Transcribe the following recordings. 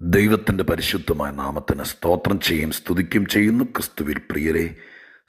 ദൈവത്തിന്റെ പരിശുദ്ധമായ നാമത്തിന് സ്തോത്രം ചെയ്യും സ്തുതിക്കും ചെയ്യുന്നു. ക്രിസ്തുവിൽ പ്രിയരെ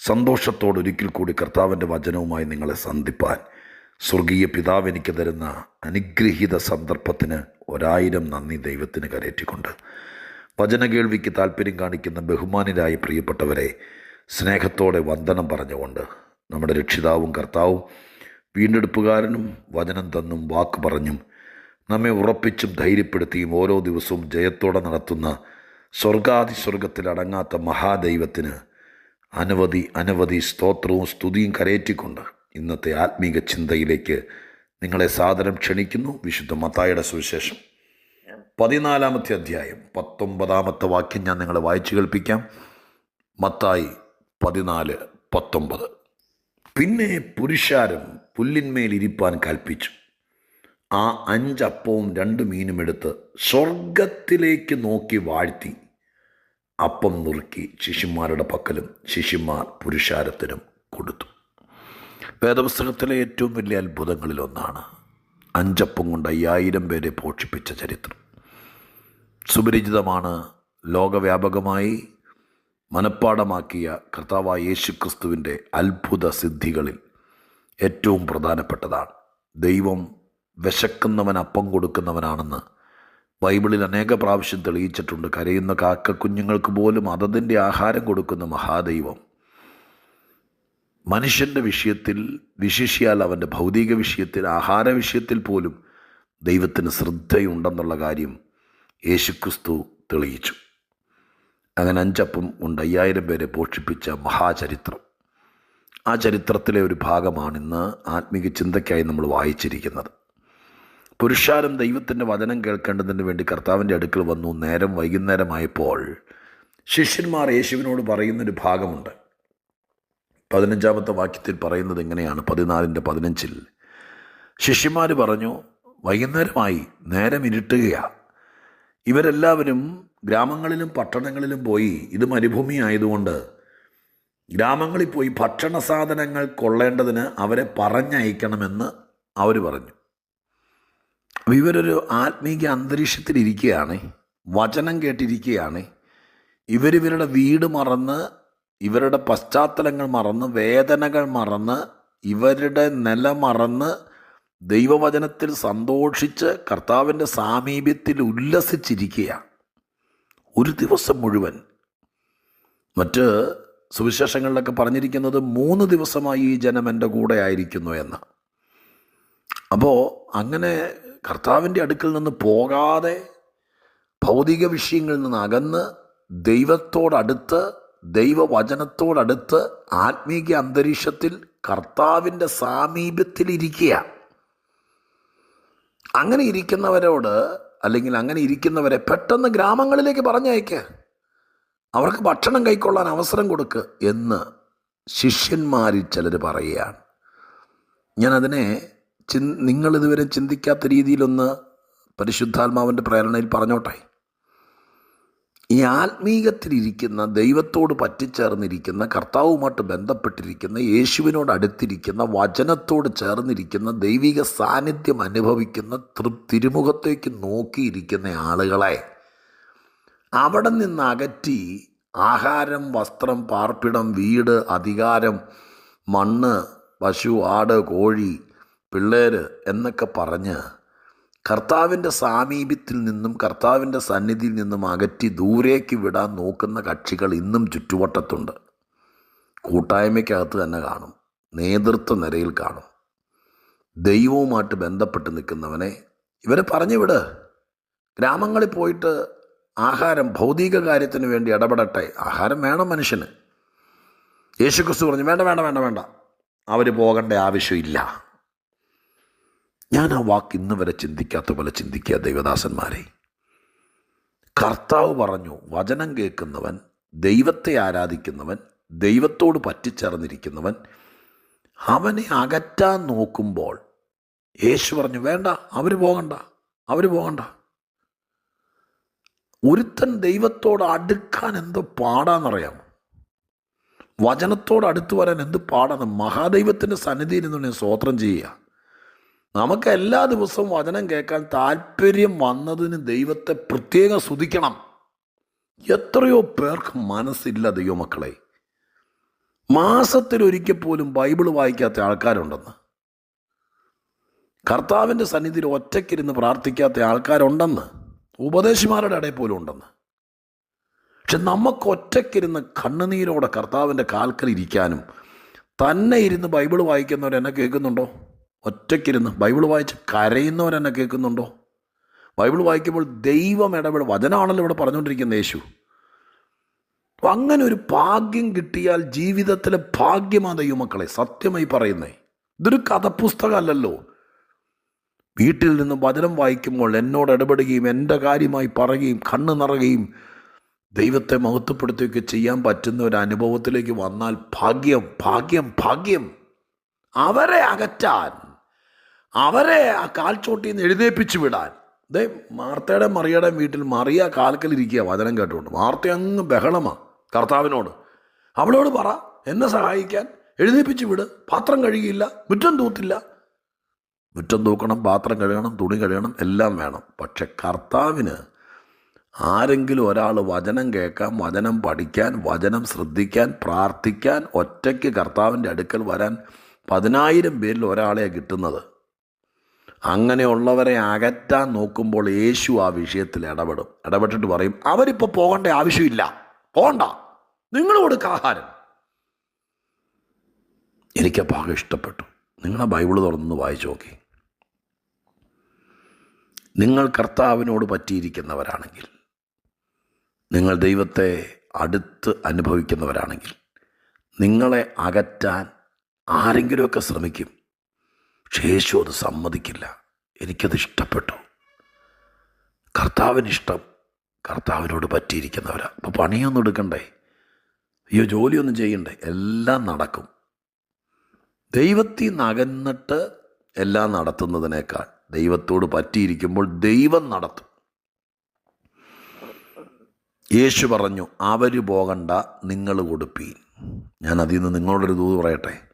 സന്തോഷത്തോടെ ഒരിക്കൽ കൂടി കർത്താവിന്റെ വചനവുമായി നിങ്ങളെ സന്ധിപ്പാൻ സ്വർഗീയ പിതാവ് എനിക്ക് തരുന്ന അനുഗ്രഹീത സന്ദർഭത്തിന് ഒരായിരം നന്ദി ദൈവത്തിന് കരയറ്റിക്കൊണ്ട് വചന കേൾവിക്ക് താല്പര്യം കാണിക്കുന്ന ബഹുമാനിരായ പ്രിയപ്പെട്ടവരെ സ്നേഹത്തോടെ വന്ദനം പറഞ്ഞുകൊണ്ട് നമ്മുടെ രക്ഷിതാവും കർത്താവും വീണ്ടെടുപ്പുകാരനും വചനം തന്നും വാക്ക് പറഞ്ഞും നമ്മെ ഉറപ്പിച്ചും ധൈര്യപ്പെടുത്തിയും ഓരോ ദിവസവും ജയത്തോടെ നടത്തുന്ന സ്വർഗാതി സ്വർഗത്തിൽ അടങ്ങാത്ത മഹാദൈവത്തിന് അനവധി അനവധി സ്തോത്രവും സ്തുതിയും കരയേറ്റിക്കൊണ്ട് ഇന്നത്തെ ആത്മീക ചിന്തയിലേക്ക് നിങ്ങളെ സാദരം ക്ഷണിക്കുന്നു. വിശുദ്ധ മത്തായുടെ സുവിശേഷം. പതിനാലാമത്തെ അധ്യായം പത്തൊമ്പതാമത്തെ വാക്യം ഞാൻ നിങ്ങളെ വായിച്ചു കേൾപ്പിക്കാം. മത്തായി പതിനാല് പത്തൊമ്പത്. പിന്നെ പുരുഷാരം പുല്ലിന്മേൽ ഇരിപ്പാൻ കൽപ്പിച്ചു. ആ അഞ്ചപ്പവും രണ്ട് മീനും എടുത്ത് സ്വർഗത്തിലേക്ക് നോക്കി വാഴ്ത്തി. അപ്പം നുറുക്കി ശിശുമാരുടെ പക്കലും ശിശുമാർ പുരുഷാരത്തിനും കൊടുത്തു. വേദപുസ്തകത്തിലെ ഏറ്റവും വലിയ അത്ഭുതങ്ങളിലൊന്നാണ് അഞ്ചപ്പം കൊണ്ട് അയ്യായിരം പേരെ പോഷിപ്പിച്ച ചരിത്രം. സുപരിചിതമാണ് ലോകവ്യാപകമായി മനഃപ്പാടമാക്കിയ കർത്താവായ യേശു ക്രിസ്തുവിന്റെ അത്ഭുത സിദ്ധികളിൽ ഏറ്റവും പ്രധാനപ്പെട്ടതാണ് ദൈവം വിശക്കുന്നവൻ അപ്പം കൊടുക്കുന്നവനാണെന്ന് ബൈബിളിൽ അനേക പ്രാവശ്യം തെളിയിച്ചിട്ടുണ്ട്. കരയുന്ന കാക്കക്കുഞ്ഞുങ്ങൾക്ക് പോലും അതതിന്റെ ആഹാരം കൊടുക്കുന്ന മഹാദൈവം. മനുഷ്യന്റെ വിഷയത്തിൽ വിശിഷ്യാൽ അവന്റെ ഭൗതിക വിഷയത്തിൽ ആഹാര വിഷയത്തിൽ പോലും ദൈവത്തിന് ശ്രദ്ധയുണ്ടെന്നുള്ള കാര്യം യേശുക്രിസ്തു തെളിയിച്ചു. അങ്ങനെ അഞ്ചപ്പം കൊണ്ട് അയ്യായിരം പേരെ പോഷിപ്പിച്ച മഹാചരിത്രം. ആ ചരിത്രത്തിലെ ഒരു ഭാഗമാണ് ഇന്ന് ആത്മീക ചിന്തയ്ക്കായി നമ്മൾ വായിച്ചിരിക്കുന്നത്. പുരുഷാരം ദൈവത്തിന്റെ വചനം കേൾക്കേണ്ടതിന് വേണ്ടി കർത്താവിന്റെ അടുക്കൽ വന്നു. നേരം വൈകുന്നേരമായപ്പോൾ ശിഷ്യന്മാർ യേശുവിനോട് പറയുന്നൊരു ഭാഗമുണ്ട്. പതിനഞ്ചാമത്തെ വാക്യത്തിൽ പറയുന്നത് എങ്ങനെയാണ് പതിനാലിന്റെ പതിനഞ്ചിൽ ശിഷ്യന്മാർ പറഞ്ഞു വൈകുന്നേരമായി നേരം ഇരുട്ടുകയാണ് ഇവരെല്ലാവരും ഗ്രാമങ്ങളിലും പട്ടണങ്ങളിലും പോയി ഇത് മരുഭൂമി ആയതുകൊണ്ട് ഗ്രാമങ്ങളിൽ പോയി ഭക്ഷണ സാധനങ്ങൾ കൊള്ളേണ്ടതിന് അവരെ പറഞ്ഞയക്കണമെന്ന് അവർ പറഞ്ഞു. ഇവരൊരു ആത്മീക അന്തരീക്ഷത്തിലിരിക്കുകയാണ്. വചനം കേട്ടിരിക്കുകയാണ്. ഇവരിവരുടെ വീട് മറന്ന് ഇവരുടെ പശ്ചാത്തലങ്ങൾ മറന്ന് വേദനകൾ മറന്ന് ഇവരുടെ നില മറന്ന് ദൈവവചനത്തിൽ സന്തോഷിച്ച് കർത്താവിന്റെ സാമീപ്യത്തിൽ ഉല്ലസിച്ചിരിക്കുകയാണ്. ഒരു ദിവസം മുഴുവൻ. മറ്റ് സുവിശേഷങ്ങളിലൊക്കെ പറഞ്ഞിരിക്കുന്നത് മൂന്ന് ദിവസമായി ഈ ജനം എന്റെ കൂടെ ആയിരിക്കുന്നു എന്ന്. അപ്പോൾ അങ്ങനെ കർത്താവിന്റെ അടുക്കൽ നിന്ന് പോകാതെ ഭൗതിക വിഷയങ്ങളിൽ നിന്ന് അകന്ന് ദൈവത്തോടടുത്ത് ദൈവവചനത്തോടടുത്ത് ആത്മീക അന്തരീക്ഷത്തിൽ കർത്താവിന്റെ സാമീപ്യത്തിലിരിക്കുക അങ്ങനെ ഇരിക്കുന്നവരോട് അല്ലെങ്കിൽ അങ്ങനെ ഇരിക്കുന്നവരെ പെട്ടെന്ന് ഗ്രാമങ്ങളിലേക്ക് പറഞ്ഞയക്കുക അവർക്ക് ഭക്ഷണം കൈക്കൊള്ളാൻ അവസരം കൊടുക്ക് എന്ന് ശിഷ്യന്മാരിൽ ചിലർ പറയുകയാണ്. ഞാനതിനെ ചി നിങ്ങളിതുവരെ ചിന്തിക്കാത്ത രീതിയിലൊന്ന് പരിശുദ്ധാത്മാവിന്റെ പ്രേരണയിൽ പറഞ്ഞോട്ടെ? ഈ ആത്മീകത്തിലിരിക്കുന്ന ദൈവത്തോട് പറ്റിച്ചേർന്നിരിക്കുന്ന കർത്താവുമായിട്ട് ബന്ധപ്പെട്ടിരിക്കുന്ന യേശുവിനോട് അടുത്തിരിക്കുന്ന വചനത്തോട് ചേർന്നിരിക്കുന്ന ദൈവിക സാന്നിധ്യം അനുഭവിക്കുന്ന തൃ തിരുമുഖത്തേക്ക് നോക്കിയിരിക്കുന്ന ആളുകളെ അവിടെ നിന്ന് അകറ്റി ആഹാരം വസ്ത്രം പാർപ്പിടം വീട് അധികാരം മണ്ണ് പശു ആട് കോഴി പിള്ളേര് എന്നൊക്കെ പറഞ്ഞ് കർത്താവിന്റെ സാമീപ്യത്തിൽ നിന്നും കർത്താവിന്റെ സന്നിധിയിൽ നിന്നും അകറ്റി ദൂരേക്ക് വിടാൻ നോക്കുന്ന കക്ഷികൾ ഇന്നും ചുറ്റുവട്ടത്തുണ്ട്. കൂട്ടായ്മയ്ക്കകത്ത് തന്നെ കാണും. നേതൃത്വ നിരയിൽ കാണും. ദൈവവുമായിട്ട് ബന്ധപ്പെട്ട് നിൽക്കുന്നവനെ ഇവരെ പറഞ്ഞു വിട്. ഗ്രാമങ്ങളിൽ പോയിട്ട് ആഹാരം ഭൗതിക കാര്യത്തിന് വേണ്ടി ഇടപെടട്ടെ. ആഹാരം വേണം മനുഷ്യന്. യേശുക്രിസ്തു പറഞ്ഞു വേണ്ട വേണ്ട വേണ്ട വേണ്ട. അവർ പോകേണ്ട ആവശ്യമില്ല. ഞാൻ ആ വാക്ക് ഇന്ന് വരെ ചിന്തിക്കാത്ത പോലെ ചിന്തിക്കുക ദൈവദാസന്മാരെ. കർത്താവ് പറഞ്ഞു വചനം കേൾക്കുന്നവൻ ദൈവത്തെ ആരാധിക്കുന്നവൻ ദൈവത്തോട് പറ്റിച്ചേർന്നിരിക്കുന്നവൻ അവനെ അകറ്റാൻ നോക്കുമ്പോൾ യേശു പറഞ്ഞു വേണ്ട അവർ പോകണ്ട അവർ പോകണ്ട. ഒരുത്തൻ ദൈവത്തോട് അടുക്കാൻ എന്തോ പാടാന്നറിയാമോ? വചനത്തോട് അടുത്തു വരാൻ എന്ത് പാടാന്ന് മഹാദൈവത്തിന്റെ സന്നിധിയിൽ നിന്ന് സ്വോത്രം ചെയ്യുക. നമുക്ക് എല്ലാ ദിവസവും വചനം കേൾക്കാൻ താല്പര്യം വന്നതിന് ദൈവത്തെ പ്രത്യേകം സ്തുതിക്കണം. എത്രയോ പേർക്ക് മനസ്സില്ല ദൈവമക്കളെ. മാസത്തിലൊരിക്കൽ പോലും ബൈബിൾ വായിക്കാത്ത ആൾക്കാരുണ്ടെന്ന്. കർത്താവിന്റെ സന്നിധിയിൽ ഒറ്റയ്ക്കിരുന്ന് പ്രാർത്ഥിക്കാത്ത ആൾക്കാരുണ്ടെന്ന്. ഉപദേശിമാരുടെ ഇടയിൽ പോലും ഉണ്ടെന്ന്. പക്ഷെ നമുക്ക് ഒറ്റയ്ക്കിരുന്ന് കണ്ണുനീരോടെ കർത്താവിന്റെ കാൽക്കൽ ഇരിക്കാനും തന്നെ ഇരുന്ന് ബൈബിൾ വായിക്കുന്നവരെന്നെ കേൾക്കുന്നുണ്ടോ? ഒറ്റയ്ക്കിരുന്ന് ബൈബിൾ വായിച്ച് കരയുന്നവരെന്നെ കേൾക്കുന്നുണ്ടോ? ബൈബിൾ വായിക്കുമ്പോൾ ദൈവം ഇടപെട. വചനമാണല്ലോ ഇവിടെ പറഞ്ഞുകൊണ്ടിരിക്കുന്ന യേശു. അപ്പം അങ്ങനെ ഒരു ഭാഗ്യം കിട്ടിയാൽ ജീവിതത്തിലെ ഭാഗ്യമാ ദൈവമക്കളെ സത്യമായി പറയുന്നേ. ഇതൊരു കഥപുസ്തകമല്ലല്ലോ. വീട്ടിൽ നിന്ന് വചനം വായിക്കുമ്പോൾ എന്നോട് ഇടപെടുകയും എന്റെ കാര്യമായി പറയുകയും കണ്ണ് നിറയുകയും ദൈവത്തെ മഹത്വപ്പെടുത്തുകയൊക്കെ ചെയ്യാൻ പറ്റുന്ന ഒരു അനുഭവത്തിലേക്ക് വന്നാൽ ഭാഗ്യം ഭാഗ്യം ഭാഗ്യം. അവരെ അകറ്റാൻ. അവരെ ആ കാൽച്ചോട്ടിൽ നിന്ന് എഴുന്നേപ്പിച്ചു വിടാൻ. ദേ മാർത്തയുടെ മറിയയുടെ വീട്ടിൽ മറിയ കാൽക്കലിരിക്കുക വചനം കേട്ടുകൊണ്ട് മാർത്ത അങ്ങ് ബഹളമാണ് കർത്താവിനോട്. അവളോട് പറ എന്നെ സഹായിക്കാൻ എഴുന്നേപ്പിച്ചു വിട്. പാത്രം കഴുകിയില്ല മുറ്റം തൂത്തില്ല. മുറ്റം തൂക്കണം പാത്രം കഴുകണം തുണി കഴുകണം എല്ലാം വേണം. പക്ഷെ കർത്താവിന് ആരെങ്കിലും ഒരാൾ വചനം കേൾക്കാൻ വചനം പഠിക്കാൻ വചനം ശ്രദ്ധിക്കാൻ പ്രാർത്ഥിക്കാൻ ഒറ്റയ്ക്ക് കർത്താവിന്റെ അടുക്കൽ വരാൻ പതിനായിരം പേരിൽ ഒരാളെ കിട്ടുന്നത്. അങ്ങനെയുള്ളവരെ അകറ്റാൻ നോക്കുമ്പോൾ യേശു ആ വിഷയത്തിൽ ഇടപെടും. ഇടപെട്ടിട്ട് പറയും അവരിപ്പോൾ പോകേണ്ട ആവശ്യമില്ല. പോകണ്ട. നിങ്ങൾ കൊടുക്ക ആഹാരം. എനിക്ക് ഭാഗം ഇഷ്ടപ്പെട്ടു. നിങ്ങളെ ബൈബിൾ തുറന്ന് വായിച്ചു നോക്കി. നിങ്ങൾ കർത്താവിനോട് പറ്റിയിരിക്കുന്നവരാണെങ്കിൽ നിങ്ങൾ ദൈവത്തെ അടുത്ത് അനുഭവിക്കുന്നവരാണെങ്കിൽ നിങ്ങളെ അകറ്റാൻ ആരെങ്കിലുമൊക്കെ ശ്രമിക്കും. പക്ഷേ യേശു അത് സമ്മതിക്കില്ല. എനിക്കത് ഇഷ്ടപ്പെട്ടു. കർത്താവിനിഷ്ടം കർത്താവിനോട് പറ്റിയിരിക്കുന്നവരാ. അപ്പോൾ പണിയൊന്നും എടുക്കണ്ടേ? അയ്യോ ജോലിയൊന്നും ചെയ്യണ്ടേ? എല്ലാം നടക്കും. ദൈവത്തിൽ നിന്ന് അകന്നിട്ട് എല്ലാം നടത്തുന്നതിനേക്കാൾ ദൈവത്തോട് പറ്റിയിരിക്കുമ്പോൾ ദൈവം നടത്തും. യേശു പറഞ്ഞു അവർ പോകണ്ട നിങ്ങൾ കൊടുപ്പീൻ. ഞാൻ അതിൽ നിന്ന് നിങ്ങളോടൊരു ദൂത് പറയട്ടെ?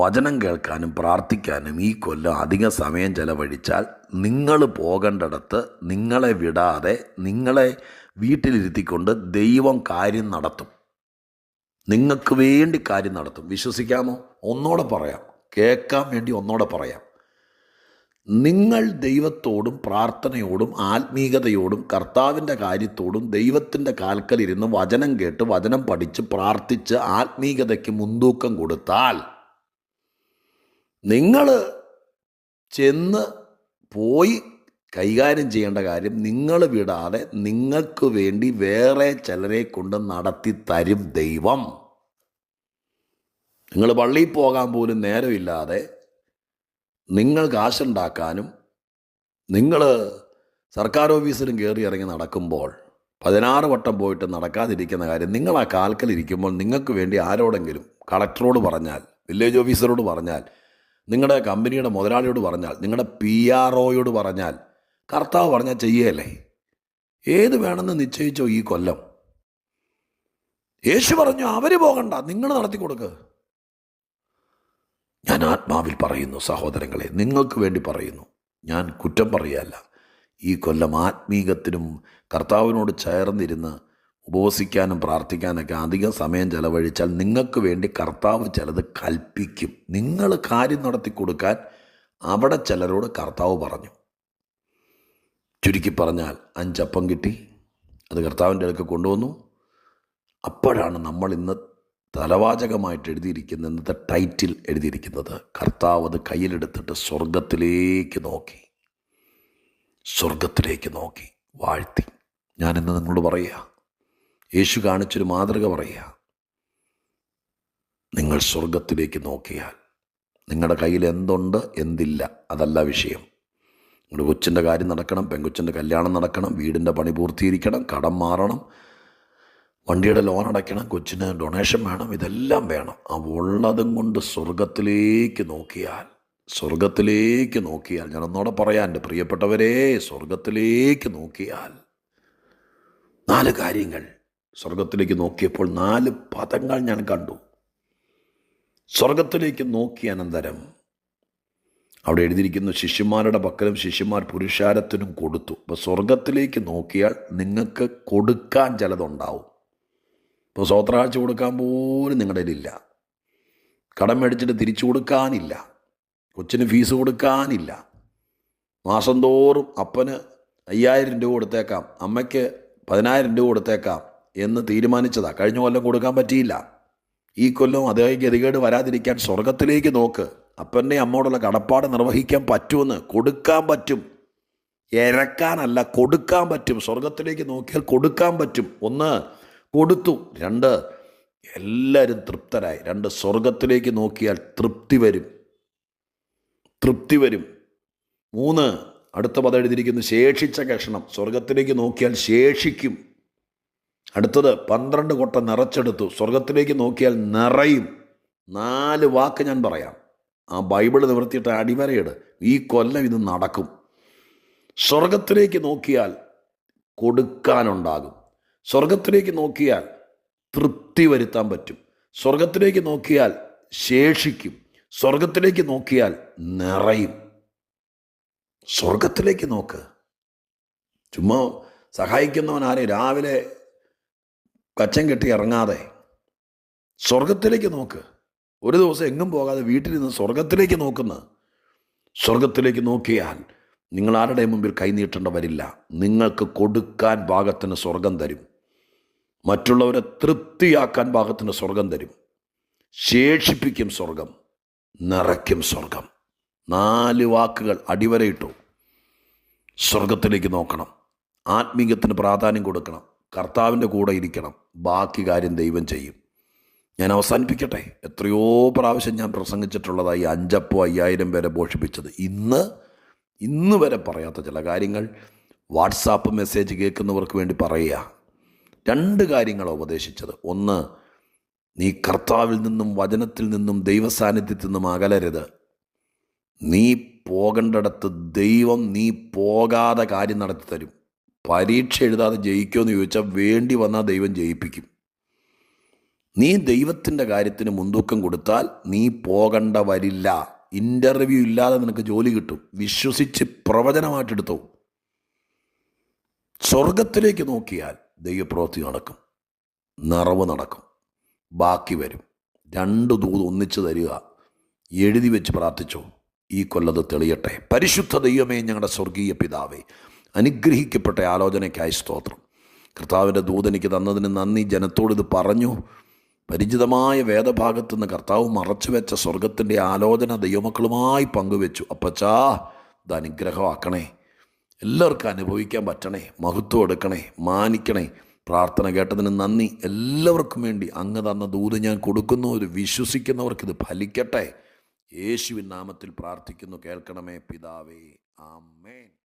വചനം കേൾക്കാനും പ്രാർത്ഥിക്കാനും ഈ കൊല്ലം അധിക സമയം ചെലവഴിച്ചാൽ നിങ്ങൾ പോകേണ്ടടത്ത് നിങ്ങളെ വിടാതെ നിങ്ങളെ വീട്ടിലിരുത്തിക്കൊണ്ട് ദൈവം കാര്യം നടത്തും. നിങ്ങൾക്ക് വേണ്ടി കാര്യം നടത്തും. വിശ്വസിക്കാമോ? ഒന്നോടെ പറയാം. കേൾക്കാൻ വേണ്ടി ഒന്നോടെ പറയാം. നിങ്ങൾ ദൈവത്തോടും പ്രാർത്ഥനയോടും ആത്മീകതയോടും കർത്താവിന്റെ കാര്യത്തോടും ദൈവത്തിന്റെ കാൽക്കലിരുന്ന് വചനം കേട്ട് വചനം പഠിച്ച് പ്രാർത്ഥിച്ച് ആത്മീകതയ്ക്ക് മുൻതൂക്കം കൊടുത്താൽ നിങ്ങൾ ചെന്ന് പോയി കൈകാര്യം ചെയ്യേണ്ട കാര്യം നിങ്ങൾ വിടാതെ നിങ്ങൾക്ക് വേണ്ടി വേറെ ചിലരെ കൊണ്ട് നടത്തി തരും ദൈവം. നിങ്ങൾ പള്ളിയിൽ പോകാൻ പോലും നേരമില്ലാതെ നിങ്ങൾ കാശുണ്ടാക്കാനും നിങ്ങൾ സർക്കാർ ഓഫീസിലും കയറി ഇറങ്ങി നടക്കുമ്പോൾ പതിനാറ് വട്ടം പോയിട്ട് നടക്കാതിരിക്കുന്ന കാര്യം നിങ്ങൾ ആ കാൽക്കലിരിക്കുമ്പോൾ നിങ്ങൾക്ക് വേണ്ടി ആരോടെങ്കിലും കളക്ടറോട് പറഞ്ഞാൽ വില്ലേജ് ഓഫീസറോട് പറഞ്ഞാൽ നിങ്ങളുടെ കമ്പനിയുടെ മുതലാളിയോട് പറഞ്ഞാൽ നിങ്ങളുടെ പി ആർ ഒയോട് പറഞ്ഞാൽ കർത്താവ് പറഞ്ഞാൽ ചെയ്യല്ലേ? ഏത് വേണമെന്ന് നിശ്ചയിച്ചോ ഈ കൊല്ലം? യേശു പറഞ്ഞു അവർ പോകണ്ട നിങ്ങൾ നടത്തി കൊടുക്കുക ഞാൻ ആത്മാവിൽ പറയുന്നു സഹോദരങ്ങളെ നിങ്ങൾക്ക് വേണ്ടി പറയുന്നു. ഞാൻ കുറ്റം പറയല്ല ഈ കൊല്ലം ആത്മീകത്തിനും കർത്താവിനോട് ചേർന്നിരുന്ന് ഉപവസിക്കാനും പ്രാർത്ഥിക്കാനൊക്കെ അധികം സമയം ചെലവഴിച്ചാൽ നിങ്ങൾക്ക് വേണ്ടി കർത്താവ് ചിലത് കൽപ്പിക്കും. നിങ്ങൾ കാര്യം നടത്തി കൊടുക്കാൻ അവിടെ ചിലരോട് കർത്താവ് പറഞ്ഞു. ചുരുക്കി പറഞ്ഞാൽ അഞ്ചപ്പം കിട്ടി. അത് കർത്താവിന്റെ അടുക്ക് കൊണ്ടുവന്നു. അപ്പോഴാണ് നമ്മൾ ഇന്ന് തലവാചകമായിട്ട് എഴുതിയിരിക്കുന്ന ഇന്നത്തെ ടൈറ്റിൽ എഴുതിയിരിക്കുന്നത്. കർത്താവ് അത് കയ്യിലെടുത്തിട്ട് സ്വർഗത്തിലേക്ക് നോക്കി. സ്വർഗത്തിലേക്ക് നോക്കി. വാഴ്ത്തി. ഞാനിന്ന് നിങ്ങളോട് പറയുക യേശു കാണിച്ചൊരു മാതൃക പറയുക. നിങ്ങൾ സ്വർഗത്തിലേക്ക് നോക്കിയാൽ നിങ്ങളുടെ കയ്യിൽ എന്തുണ്ട് എന്തില്ല അതല്ല വിഷയം. നിങ്ങളുടെ കൊച്ചിന്റെ കാര്യം നടക്കണം പെങ്കൊച്ചിന്റെ കല്യാണം നടക്കണം വീടിന്റെ പണി പൂർത്തീകരിക്കണം കടം മാറണം വണ്ടിയുടെ ലോൺ അടയ്ക്കണം കൊച്ചിന് ഡൊണേഷൻ വേണം ഇതെല്ലാം വേണം. ആ ഉള്ളതും കൊണ്ട് സ്വർഗത്തിലേക്ക് നോക്കിയാൽ സ്വർഗത്തിലേക്ക് നോക്കിയാൽ ഞാൻ ഒന്നോടെ പറയാൻ എന്റെ പ്രിയപ്പെട്ടവരെ സ്വർഗത്തിലേക്ക് നോക്കിയാൽ നാല് കാര്യങ്ങൾ സ്വർഗത്തിലേക്ക് നോക്കിയപ്പോൾ നാല് പദങ്ങൾ ഞാൻ കണ്ടു. സ്വർഗത്തിലേക്ക് നോക്കിയ അനന്തരം അവിടെ എഴുതിയിരിക്കുന്ന ശിഷ്യന്മാരുടെ പക്കലും ശിഷ്യന്മാർ പുരുഷാരത്തിനും കൊടുത്തു. അപ്പോൾ സ്വർഗത്തിലേക്ക് നോക്കിയാൽ നിങ്ങൾക്ക് കൊടുക്കാൻ ചിലതുണ്ടാവും. ഇപ്പോൾ സ്വത്രാഴ്ച കൊടുക്കാൻ പോലും നിങ്ങളുടെ ഇല്ല കടം മേടിച്ചിട്ട് തിരിച്ചു കൊടുക്കാനില്ല. കൊച്ചിന് ഫീസ് കൊടുക്കാനില്ല. മാസം തോറും അപ്പന് അയ്യായിരം രൂപ കൊടുത്തേക്കാം അമ്മയ്ക്ക് പതിനായിരം രൂപ കൊടുത്തേക്കാം എന്ന് തീരുമാനിച്ചതാണ് കഴിഞ്ഞ കൊല്ലം കൊടുക്കാൻ പറ്റിയില്ല. ഈ കൊല്ലം അതേ ഗതികേട് വരാതിരിക്കാൻ സ്വർഗത്തിലേക്ക് നോക്ക്. അപ്പന്റെ അമ്മോടുള്ള കടപ്പാട് നിർവഹിക്കാൻ പറ്റുമെന്ന് കൊടുക്കാൻ പറ്റും. ഇരക്കാനല്ല കൊടുക്കാൻ പറ്റും. സ്വർഗത്തിലേക്ക് നോക്കിയാൽ കൊടുക്കാൻ പറ്റും. ഒന്ന് കൊടുത്തു. രണ്ട് എല്ലാവരും തൃപ്തരായി. രണ്ട് സ്വർഗത്തിലേക്ക് നോക്കിയാൽ തൃപ്തി വരും. തൃപ്തി വരും. മൂന്ന് അടുത്ത പദം എഴുതിയിരിക്കുന്നു ശേഷിച്ച കഷണം. സ്വർഗത്തിലേക്ക് നോക്കിയാൽ ശേഷിക്കും. അടുത്തത് പന്ത്രണ്ട് കൊട്ട നിറച്ചെടുത്തു. സ്വർഗത്തിലേക്ക് നോക്കിയാൽ നിറയും. നാല് വാക്ക് ഞാൻ പറയാം. ആ ബൈബിൾ നിവർത്തിയിട്ട് അടിവരയിട്. ഈ കൊല്ലം ഇത് നടക്കും. സ്വർഗത്തിലേക്ക് നോക്കിയാൽ കൊടുക്കാനുണ്ടാകും. സ്വർഗത്തിലേക്ക് നോക്കിയാൽ തൃപ്തി വരുത്താൻ പറ്റും. സ്വർഗത്തിലേക്ക് നോക്കിയാൽ ശേഷിക്കും. സ്വർഗത്തിലേക്ക് നോക്കിയാൽ നിറയും. സ്വർഗത്തിലേക്ക് നോക്ക്. ചുമ്മാ സഹായിക്കുന്നവൻ ആരെ? രാവിലെ കച്ചം കെട്ടി ഇറങ്ങാതെ സ്വർഗത്തിലേക്ക് നോക്ക്. ഒരു ദിവസം എങ്ങും പോകാതെ വീട്ടിൽ നിന്ന് സ്വർഗത്തിലേക്ക് നോക്കുന്ന. സ്വർഗത്തിലേക്ക് നോക്കിയാൽ നിങ്ങൾ ആരുടെ മുമ്പിൽ കൈനീട്ടേണ്ട വരില്ല നിങ്ങൾക്ക് കൊടുക്കാൻ ഭാഗത്തിന് സ്വർഗം തരും. മറ്റുള്ളവരെ തൃപ്തിയാക്കാൻ ഭാഗത്തിന് സ്വർഗം തരും. ശേഷിപ്പിക്കും സ്വർഗം നിറയ്ക്കും സ്വർഗം നാല് വാക്കുകൾ അടിവരയിട്ടു സ്വർഗത്തിലേക്ക് നോക്കണം. ആത്മീയത്തിന് പ്രാധാന്യം കൊടുക്കണം. കർത്താവിന്റെ കൂടെ ഇരിക്കണം. ബാക്കി കാര്യം ദൈവം ചെയ്യും. ഞാൻ അവസാനിപ്പിക്കട്ടെ. എത്രയോ പ്രാവശ്യം ഞാൻ പ്രസംഗിച്ചിട്ടുള്ളതായി അഞ്ചപ്പോ അയ്യായിരം പേരെ പോഷിപ്പിച്ചത് ഇന്ന് ഇന്ന് വരെ പറയാത്ത ചില കാര്യങ്ങൾ. വാട്സാപ്പ് മെസ്സേജ് കേൾക്കുന്നവർക്ക് വേണ്ടി പറയുക. രണ്ട് കാര്യങ്ങളാണ് ഉപദേശിച്ചത്. ഒന്ന് നീ കർത്താവിൽ നിന്നും വചനത്തിൽ നിന്നും ദൈവസാന്നിധ്യത്തിൽ നിന്നും അകലരുത്. നീ പോകേണ്ടിടത്ത് ദൈവം നീ പോകാതെ കാര്യം നടത്തി തരും പരീക്ഷ എഴുതാതെ ജയിക്കുമെന്ന് ചോദിച്ചാൽ വേണ്ടി വന്നാൽ ദൈവം ജയിപ്പിക്കും. നീ ദൈവത്തിന്റെ കാര്യത്തിന് മുൻതൂക്കം കൊടുത്താൽ നീ പോകണ്ട വരില്ല ഇന്റർവ്യൂ ഇല്ലാതെ നിനക്ക് ജോലി കിട്ടും. വിശ്വസിച്ച് പ്രവചനമായിട്ടെടുത്തോ സ്വർഗത്തിലേക്ക് നോക്കിയാൽ ദൈവപ്രവൃത്തി നടക്കും. നിറവ് നടക്കും. ബാക്കി വരും. രണ്ട് ദൂത് ഒന്നിച്ചു തരിക. എഴുതി വെച്ച് പ്രാർത്ഥിച്ചോ. ഈ കൊല്ലത് തെളിയട്ടെ. പരിശുദ്ധ ദൈവമേ ഞങ്ങളുടെ സ്വർഗീയ പിതാവേ അനുഗ്രഹിക്കപ്പെട്ട ആലോചനയ്ക്കായി സ്തോത്രം. കർത്താവിന്റെ ദൂതനിക്ക് തന്നതിന് നന്ദി. ജനത്തോട് ഇത് പറഞ്ഞു. പരിചിതമായ വേദഭാഗത്തു നിന്ന് കർത്താവ് മറച്ചുവെച്ച സ്വർഗത്തിന്റെ ആലോചന ദൈവമക്കളുമായി പങ്കുവെച്ചു. അപ്പച്ചാ ഇത് അനുഗ്രഹമാക്കണേ. എല്ലാവർക്കും അനുഭവിക്കാൻ പറ്റണേ. മഹത്വം എടുക്കണേ. മാനിക്കണേ. പ്രാർത്ഥന കേട്ടതിന് നന്ദി. എല്ലാവർക്കും വേണ്ടി അങ്ങ് തന്ന ദൂത് ഞാൻ കൊടുക്കുന്നു. ഒരു വിശ്വസിക്കുന്നവർക്ക് ഇത് ഫലിക്കട്ടെ. യേശുവിൻ നാമത്തിൽ പ്രാർത്ഥിക്കുന്നു. കേൾക്കണമേ പിതാവേ. ആമേൻ.